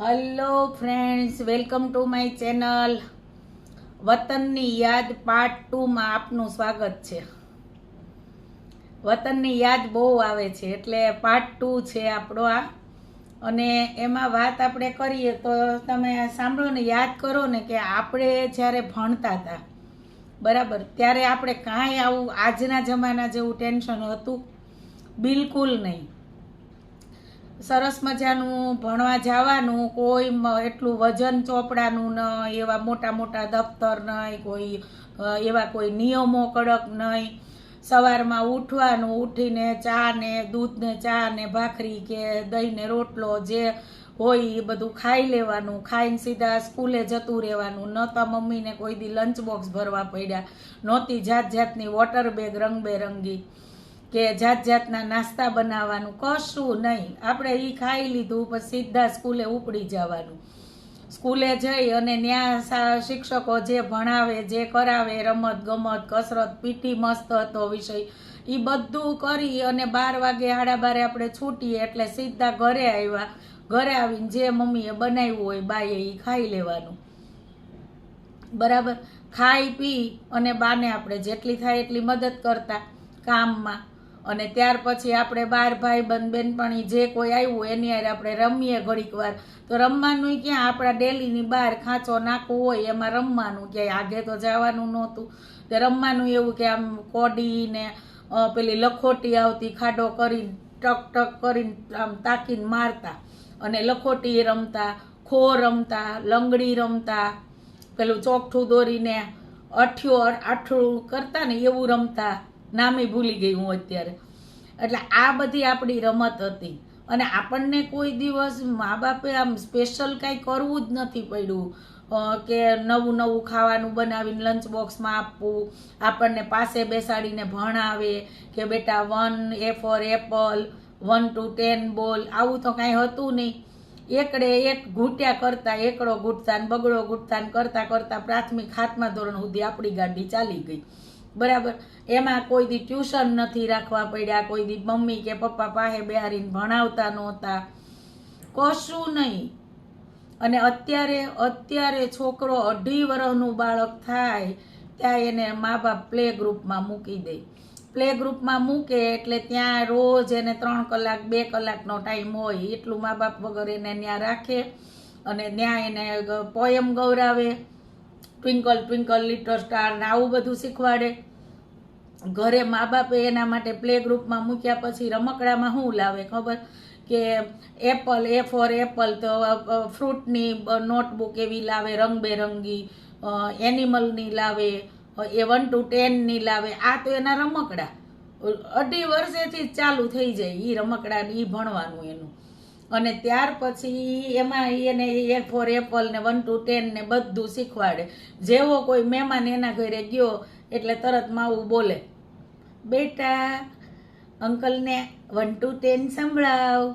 Hello friends welcome to my channel વતનની યાદ part ટુમાં આપનું સ્વાગત છે. વતનની યાદ બહુ આવે છે, એટલે પાર્ટ ટુ છે આપણો આ. અને એમાં વાત આપણે કરીએ તો તમે સાંભળો ને, યાદ કરો ને કે આપણે જ્યારે ભણતા હતા, બરાબર, ત્યારે આપણે કાંઈ આવું આજના જમાના જેવું ટેન્શન હતું? બિલકુલ નહીં. સરસ મજાનું ભણવા જવાનું, કોઈ એટલું વજન ચોપડાનું નહીં, એવા મોટા મોટા દફતર નહીં, કોઈ એવા કોઈ નિયમો કડક નહીં. સવારમાં ઉઠવાનું, ઉઠીને ચા ને દૂધ ને ચા ને ભાખરી કે દહીં ને રોટલો જે હોય એ બધું ખાઈ લેવાનું, ખાઈને સીધા સ્કૂલે જતું રહેવાનું. નહોતા મમ્મીને કોઈ દી લંચ બોક્સ ભરવા પડ્યા, નહોતી જાત જાતની વોટર બેગ રંગબેરંગી. કે જાત જાતના નાસ્તા બનાવવાનું, કશું નહીં. આપણે એ ખાઈ લીધું પછી સીધા સ્કૂલે ઉપડી જવાનું. સ્કૂલે જઈ અને ત્યાં શિક્ષકો જે ભણાવે, જે કરાવે, રમત ગમત, કસરત પીટી મસ્ત હતો વિષય એ બધું કરી અને બાર વાગે સાડા બારે આપણે છૂટીએ એટલે સીધા ઘરે આવ્યા. ઘરે આવીને જે મમ્મીએ બનાવ્યું હોય બાએ એ ખાઈ લેવાનું. બરાબર? ખાઈ, પી અને બાને આપણે જેટલી થાય એટલી મદદ કરતા કામમાં. અને ત્યાર પછી આપણે બાર ભાઈ બંધ બેનપણી જે કોઈ આવ્યું એની હારે આપણે રમીએ ઘડીક વાર. તો રમવાનું ક્યાં? આપણા ડેલીની બહાર ખાંચો નાખવો હોય એમાં રમવાનું ક્યાંય. આગે તો જવાનું નહોતું. તે રમવાનું એવું કે આમ કોડીને પેલી લખોટી આવતી, ખાડો કરીને, ટક ટક કરીને આમ તાકીને મારતા. અને લખોટી રમતા, ખો રમતા, લંગડી રમતા, પેલું ચોકઠું દોરીને અઠ્યો આઠું કરતા ને એવું રમતા. નામે ભૂલી ગઈ હું અત્યારે. એટલે આ બધી આપણી રમત હતી. અને આપણને કોઈ દિવસ મા બાપે આમ સ્પેશિયલ કાંઈ કરવું જ નથી પડ્યું. કે નવું નવું ખાવાનું બનાવીને લંચ બોક્સમાં આપવું. આપણને પાસે બેસાડીને ભણાવે કે બેટા one A for apple one two ten બોલ આવું તો કાંઈ હતું નહીં. એકડે એક ઘૂંટ્યા કરતા, એકડો ઘૂંટતા બગડો ઘૂંટતા કરતા કરતા પ્રાથમિક હાથમાં ધોરણ સુધી આપણી ગાડી ચાલી ગઈ. બરાબર? એમાં કોઈ દી ટ્યુશન નથી રાખવા પડ્યા, કોઈ દી મમ્મી કે પપ્પા પાસે બેહારીને ભણાવતા નહોતા. કશું નહીં. અને અત્યારે અત્યારે છોકરો અઢી વર્ષનું બાળક થાય, ત્યાં એને મા બાપ પ્લે ગ્રુપમાં મૂકી દે. પ્લે ગ્રુપમાં મૂકે એટલે ત્યાં રોજ એને ત્રણ કલાક, બે કલાકનો ટાઈમ હોય, એટલું મા બાપ વગર એને ત્યાં રાખે અને ત્યાં એને પોયમ ગૌરાવે. ટ્વિંકલ ટ્વિંકલ લિટલ સ્ટાર ને આવું બધું શીખવાડે. ઘરે મા બાપે એના માટે પ્લે ગ્રુપમાં મૂક્યા પછી રમકડામાં શું લાવે, ખબર? કે એપલ એ ફોર એપલ તો ફ્રૂટની નોટબુક એવી લાવે, રંગબેરંગી એનિમલની લાવે એ વન ટુ ટેનની લાવે. આ તો એના રમકડા. અઢી વર્ષેથી ચાલુ થઈ જાય એ રમકડા એ ભણવાનું એનું. અને ત્યાર પછી એમાં એને એ ફોર એપલ ને વન ટુ ટેન ને બધું શીખવાડે. જેવો કોઈ મહેમાન એના ઘરે ગયો, એટલે તરત માવું બોલે, બેટા, અંકલને વન ટુ ટેન સંભળાવ.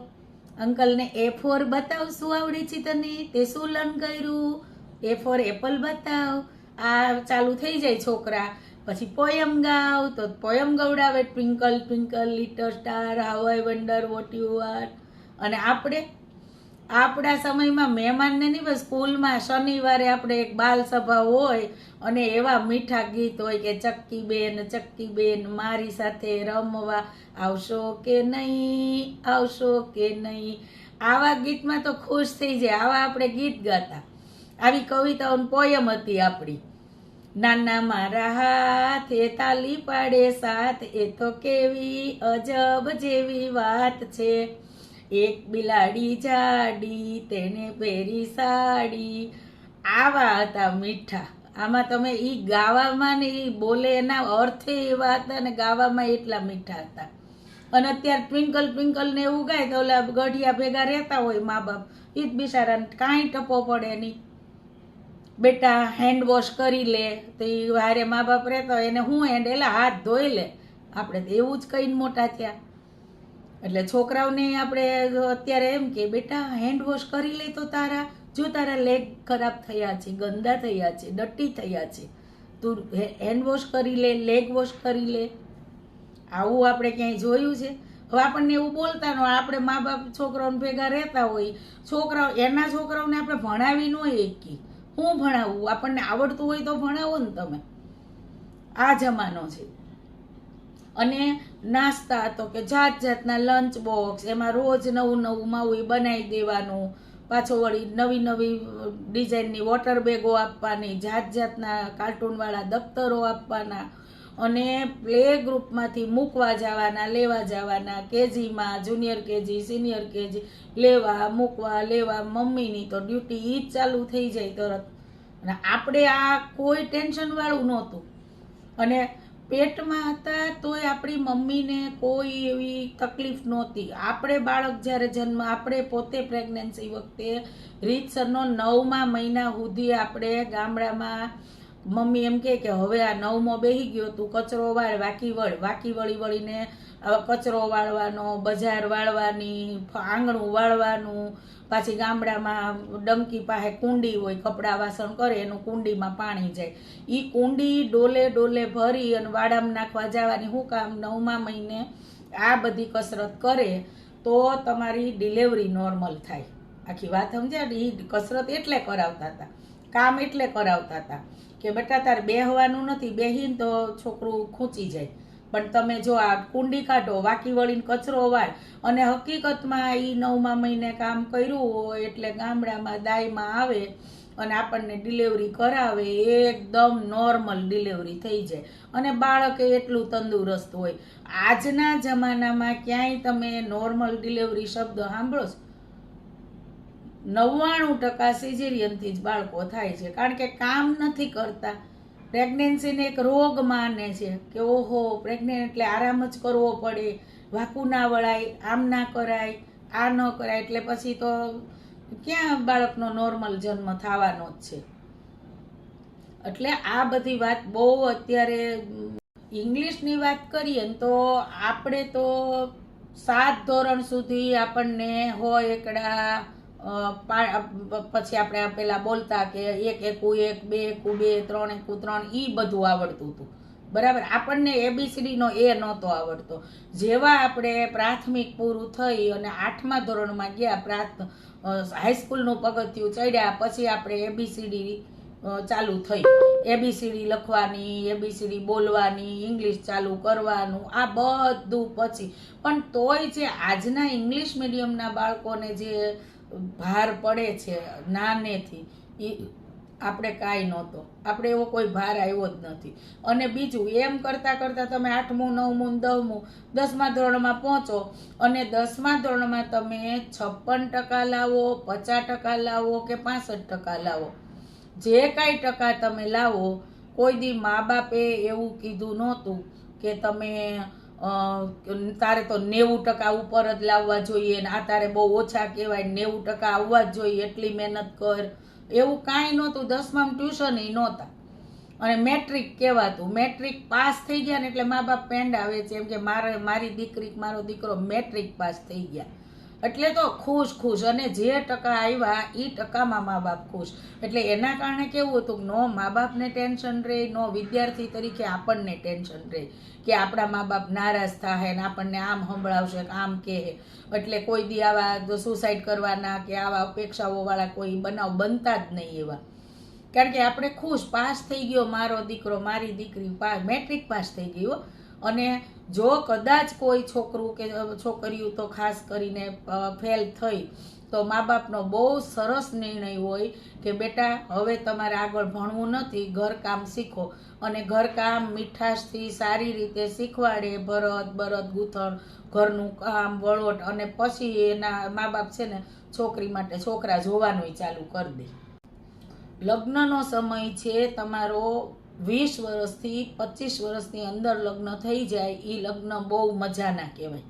અંકલને એ ફોર બતાવ શું આવડે છે તને? તે શું લર્ન કર્યું? એ ફોર એપલ બતાવ. આ ચાલુ થઈ જાય છોકરા. પછી પોયમ ગાવ, તો poem ગવડાવે twinkle twinkle little star how I wonder what you are અને આપણે, આપણા સમયમાં મહેમાનને નહીં બસ સ્કૂલમાં શનિવારે આપણે એક બાલ સભા હોય અને એવા મીઠા ગીત હોય કે ચક્કી બેન મારી સાથે રમવા આવશો કે નહીં, આવશો કે નહીં. આવા ગીતમાં તો ખુશ થઈ જાય. આવા આપણે ગીત ગાતા. આવી કવિતાઓ પોયમ હતી આપણી. નાના મારા હાથ એ તાલી પાડે સાથ, એ તો કેવી અજબ જેવી વાત છે. એક બિલાડી જાડી, તેને પહેરી સાડી. આવા હતા મીઠા. આમાં તમે એ ગાવામાં ને એ બોલે એના અર્થે એવા હતા ને ગાવામાં એટલા મીઠા હતા. અને અત્યારે ટ્વિંકલ ટ્વિંકલ ને એવું ગાય તો ઓલા ગઢિયા ભેગા રહેતા હોય મા બાપ એ જ બિચારાને કાંઈ ટપો પડે નહીં. બેટા હેન્ડ વોશ કરી લે, તો એ હારે મા બાપ રહેતા હોય એને હું હેન્ડ એલા હાથ ધોઈ લે. આપણે તો એવું જ કહીને મોટા થયા. એટલે છોકરાઓને આપણે અત્યારે એમ કે, બેટા હેન્ડ વોશ કરી લે તો તારા, જો તારા લેગ ખરાબ થયા છે, ગંદા થયા છે, ડટ્ટી થયા છે, તું હેન્ડ વોશ કરી લે લેગ વોશ કરી લે. આવું આપણે ક્યાંય જોયું છે. હવે આપણને એવું બોલતા ન આપણે મા બાપ છોકરાઓને ભેગા રહેતા હોય. છોકરાઓ, એના છોકરાઓને આપણે ભણાવી ન હોય એકી હું ભણાવવું આપણને આવડતું હોય તો ભણાવો ને તમે. આ જમાનો છે. અને નાસ્તા તો કે જાત જાતના લંચ બોક્સ એમાં રોજ નવું નવું માવું બનાવી દેવાનું. પાછો વળી નવી નવી ડિઝાઇનની વોટર બેગો આપવાની, જાત જાતના કાર્ટૂનવાળા દફતરો આપવાના અને પ્લે ગ્રુપમાંથી મૂકવા જવાના, લેવા જવાના કેજીમાં જુનિયર કેજી સિનિયર કેજી, લેવા, મૂકવા, લેવા, મમ્મીની તો ડ્યુટી ઈ જ ચાલુ થઈ જાય તરત. અને આપણે આ કોઈ ટેન્શનવાળું નહોતું. અને પેટમાં હતા તોય આપણી મમ્મીને કોઈ એવી તકલીફ નહોતી. આપણે બાળક જ્યારે જન્મ, આપણે પોતે પ્રેગ્નન્સી વખતે રીતસરનો નવમા મહિના સુધી આપણે ગામડામાં મમ્મી એમ કે હવે આ નવમો બેહી ગયો, તું કચરો વાળ, વાકી વળ, વાકી વળી વળીને કચરો વાળવાનો, બજાર વાળવાની આંગણું વાળવાનું, પાછી ગામડામાં ડંકી પાસે કુંડી હોય, કપડાં વાસણ કરે, એનું કુંડીમાં પાણી જાય. એ કુંડી ડોલે ડોલે ભરી અને વાડામાં નાખવા જવાની શું કામ નવમા મહિને આ બધી કસરત કરે, તો તમારી ડિલિવરી નોર્મલ થાય. આખી વાત સમજ્યા? એ કસરત એટલે કરાવતા હતા. કામ એટલે કરાવતા હતા. કે બેટા તારે બેહવાનું નથી, બેહીને તો છોકરું ખૂંચી જાય. પણ તમે જો આ કુંડી કાઢો, વાકી વળીને કચરો વાળ અને હકીકતમાં એ નવમા મહિને કામ કર્યું હોય એટલે ગામડામાં દાયમાં આવે અને આપણને ડિલિવરી કરાવે, એકદમ નોર્મલ ડિલિવરી થઈ જાય. અને બાળક એટલું તંદુરસ્ત હોય. આજના જમાનામાં ક્યાંય તમે નોર્મલ ડિલિવરી શબ્દ સાંભળો છો? નવ્વાણું ટકા સિઝેરિયનથી જ બાળકો થાય છે. કારણ કે કામ નથી કરતા. પ્રેગ્નન્સીને એક રોગ માને છે કે ઓહો પ્રેગ્નેન્ટ એટલે આરામ જ કરવો પડે, વાકું ના વળાય, આમ ના કરાય, આ ન કરાય, એટલે પછી તો ક્યાં બાળકનો નોર્મલ જન્મ થવાનો જ છે? એટલે આ બધી વાત બહુ અત્યારે ઇંગ્લિશની વાત કરીએ ને તો આપણે તો સાત ધોરણ સુધી આપણને હોય એકડા પછી આપણે પેલા બોલતા કે એક એકું, એક બે એકું, બે ત્રણ એકું, ત્રણ એ બધું આવડતું હતું. બરાબર? આપણને એબીસીડીનો એ નહોતો આવડતો. જેવા આપણે પ્રાથમિક પૂરું થઈ અને આઠમા ધોરણમાં ગયા, પ્રાથ હાઈસ્કૂલનું પગથિયું ચડ્યા, પછી આપણે એબીસીડી ચાલુ થઈ. એબીસીડી લખવાની એબીસીડી બોલવાની ઇંગ્લિશ ચાલુ કરવાનું, આ બધું પછી. પણ તોય જે આજના ઇંગ્લિશ મીડિયમના બાળકોને જે ભાર પડે છે, નાનેથી એ આપણે કાંઈ નહોતો. આપણે એવો કોઈ ભાર આવ્યો જ નથી. અને બીજું, એમ કરતાં કરતાં તમે આઠમું, નવમું દસમું દસમા ધોરણમાં પહોંચો અને દસમા ધોરણમાં તમે છપ્પન ટકા લાવો, પચાસ ટકા લાવો કે પાસઠ ટકા લાવો. જે કાંઈ ટકા તમે લાવો, કોઈ દી મા બાપે એવું કીધું નહોતું કે તમે તારે તો નેવું ટકા ઉપર જ લાવવા જોઈએ ને આ તારે બહુ ઓછા કહેવાય નેવું ટકા આવવા જ જોઈએ એટલી મહેનત કર. એવું કાંઈ નહોતું, દસમામાં ટ્યુશન નહોતા. અને મેટ્રિક કહેવાતું. મેટ્રિક પાસ થઈ ગયા ને એટલે મા બાપ પેન્ડ આવે છે એમ કે મારે, મારી દીકરી મારો દીકરો મેટ્રિક પાસ થઈ ગયા. એટલે તો ખુશ ખુશ. અને જે ટકા આવ્યા એ ટકામાં મા બાપ ખુશ. એટલે એના કારણે કેવું હતું કે, નો મા બાપને ટેન્શન રહે નો વિદ્યાર્થી તરીકે આપણને ટેન્શન રહે કે આપણા મા બાપ નારાજ થાય ને આપણને આમ સંભળાવશે કે આમ કહે. એટલે કોઈ દી આવા સુસાઇડ કરવાના કે આવા અપેક્ષાઓવાળા કોઈ બનાવ બનતા જ નહીં એવા. કારણ કે આપણે ખુશ, પાસ થઈ ગયો મારો દીકરો, મારી દીકરી પાસ મેટ્રિક પાસ થઈ ગયો અને જો કદાચ કોઈ છોકરું કે છોકરીઓ તો ખાસ કરીને ફેલ થઈ, તો મા બાપનો બહુ સરસ નિર્ણય હોય કે, બેટા, હવે તમારે આગળ ભણવું નથી, ઘરકામ શીખો. અને ઘરકામ મીઠાશથી સારી રીતે શીખવાડે, ભરત, બરત, ગૂંથણ, ઘરનું કામ, વળોટ, અને પછી એના મા બાપ છે ને, છોકરી માટે છોકરા જોવાનુંય ચાલુ કરી દે. લગ્નનો સમય છે, તમારો વીસ વર્ષથી પચીસ વર્ષની અંદર લગ્ન થઈ જાય એ લગ્ન બહુ મજાના કહેવાય.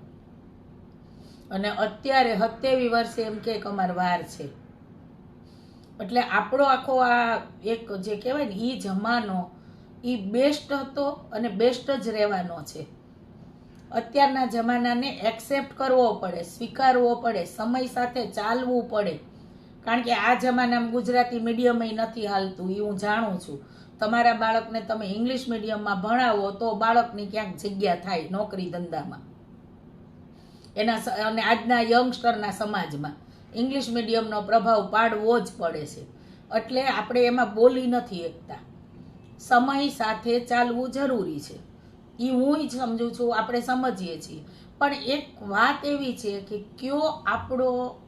અને અત્યારે સત્યાવી વર્ષે એમ કે અમારે વાર છે. એટલે આપણો આખો આ એક જે કહેવાય ને એ જમાનો એ બેસ્ટ હતો અને બેસ્ટ જ રહેવાનો છે. અત્યારના જમાનાને એક્સેપ્ટ કરવો પડે, સ્વીકારવો પડે, સમય સાથે ચાલવું પડે. કારણ કે આ જમાનામાં ગુજરાતી મીડિયમય નથી હાલતું એ હું જાણું છું. તમારા બાળકને તમે ઇંગ્લિશ મીડિયમમાં ભણાવો તો બાળકની ક્યાંક જગ્યા થાય નોકરી ધંધામાં. એના અને આજના યંગસ્ટરના સમાજમાં ઇંગ્લિશ મીડિયમનો પ્રભાવ પાડવો જ પડે છે. એટલે આપણે એમાં બોલી નથી શકતા સમય સાથે ચાલવું જરૂરી છે. એ હું જ સમજુ છું, આપણે સમજીએ છીએ. પણ એક વાત એવી છે કે કયો આપણો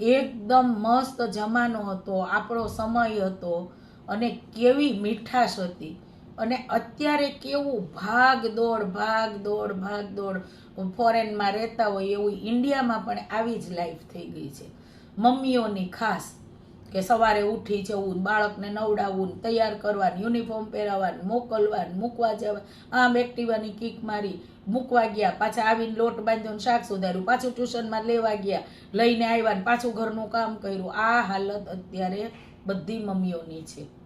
એકદમ મસ્ત જમાનો હતો, આપણો સમય હતો અને કેવી મીઠાશ હતી. અને અત્યારે કેવું ભાગ દોડ ભાગ દોડ ભાગ દોડ ફોરેનમાં રહેતા હોય એવું ઇન્ડિયામાં પણ આવી જ લાઈફ થઈ ગઈ છે. મમ્મીઓની ખાસ કે સવારે ઉઠી જવું, બાળકને નવડાવવું, તૈયાર કરવાનું, યુનિફોર્મ પહેરાવવાનું મોકલવાનું, મૂકવા જવા, આમ એક્ટિવાની કિક મારી, મૂકવા ગયા, પાછા આવીને લોટ બાંધ્યો શાક સુધાર્યું, પાછું ટ્યુશનમાં લેવા ગયા, લઈને આવ્યા ને પાછું ઘરનું કામ કર્યું. આ હાલત અત્યારે બધી મમ્મીઓની છે.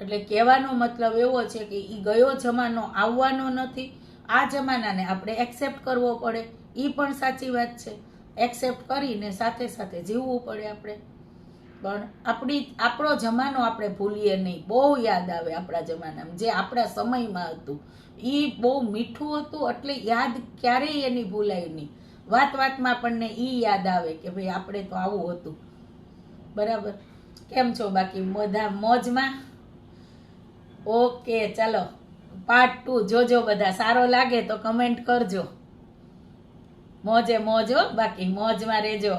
એટલે કહેવાનો મતલબ એવો છે કે એ ગયો જમાનો, આવવાનો નથી. આ જમાનાને આપણે એક્સેપ્ટ કરવો પડે. એ પણ સાચી વાત છે. એક્સેપ્ટ કરીને સાથે સાથે જીવવું પડે આપણે. પણ આપણી, આપણો જમાનો આપણે ભૂલીએ નહીં. બહુ યાદ આવે આપણા જમાનામાં. જે આપણા સમયમાં હતું. એ બહુ મીઠું હતું એટલે યાદ ક્યારેય એની ભૂલાય નહીં. વાત વાતમાં આપણને એ યાદ આવે કે ભાઈ આપણે તો આવું હતું. બરાબર. કેમ છો બાકી? બધા મોજમાં? ઓકે, ચાલો. પાર્ટ ટુ જોજો બધા. સારો લાગે તો કમેન્ટ કરજો. મોજે મોજો બાકી. મોજમાં રહેજો.